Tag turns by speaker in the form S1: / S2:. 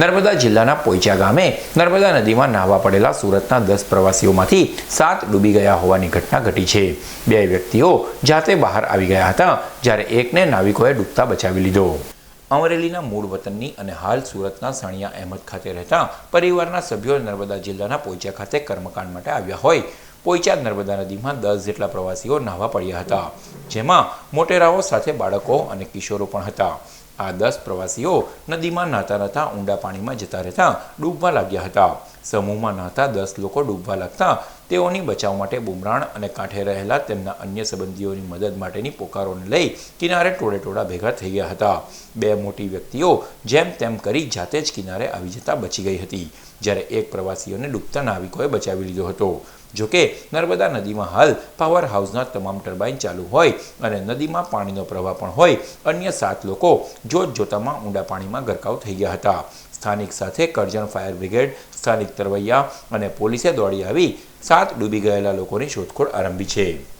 S1: નર્મદા જિલ્લાના પોઈચા ગામે નર્મદા નદીમાં નાહવા પડેલા સુરતના દસ પ્રવાસીઓમાંથી સાત ડૂબી ગયા હોવાની ઘટના ઘટી છે. બે વ્યક્તિઓ જાતે બહાર આવી ગયા હતા, જ્યારે એકને નાવિકોએ ડૂબતા બચાવી લીધો. અમરેલીના મૂળ વતનની અને હાલ સુરતના સાણિયા અહેમદ ખાતે રહેતા પરિવારના સભ્યો નર્મદા જિલ્લાના પોઈચા ખાતે કર્મકાંડ માટે આવ્યા હોય. પોઈચા નર્મદા નદીમાં દસ જેટલા પ્રવાસીઓ નાહવા પડ્યા હતા, જેમાં મોટેરાઓ સાથે બાળકો અને કિશોરો પણ હતા. આ દસ પ્રવાસીઓ નદીમાં નહાતા નહાતા ઊંડા પાણીમાં જતા રહેતા ડૂબવા લાગ્યા હતા. સમૂહમાં નહાતા દસ લોકો ડૂબવા લાગતા તેઓની બચાવ માટે બુમરાણ અને કાંઠે રહેલા તેમના અન્ય સંબંધીઓની મદદ માટેની પોકારોને લઈ કિનારે ટોળે ટોળા ભેગા થઈ ગયા હતા. બે મોટી વ્યક્તિઓ જેમ તેમ કરી જાતે જ કિનારે આવી જતા બચી ગઈ હતી. જ્યારે એક પ્રવાસીઓને ડૂબતા નાવિકોએ બચાવી લીધો હતો. જોકે નર્મદા નદીમાં હાલ પાવર હાઉસના તમામ ટર્બાઇન ચાલુ હોય અને નદીમાં પાણીનો પ્રવાહ પણ હોય, અન્ય સાત લોકો જોત જોતામાં ઊંડા પાણીમાં ગરકાવ થઈ ગયા હતા. સ્થાનિક સાથે કરજણ ફાયર બ્રિગેડ, સ્થાનિક તરવૈયા અને પોલીસે દોડી આવી. સાત ડૂબી ગયેલા લોકોની શોધખોળ આરંભી છે.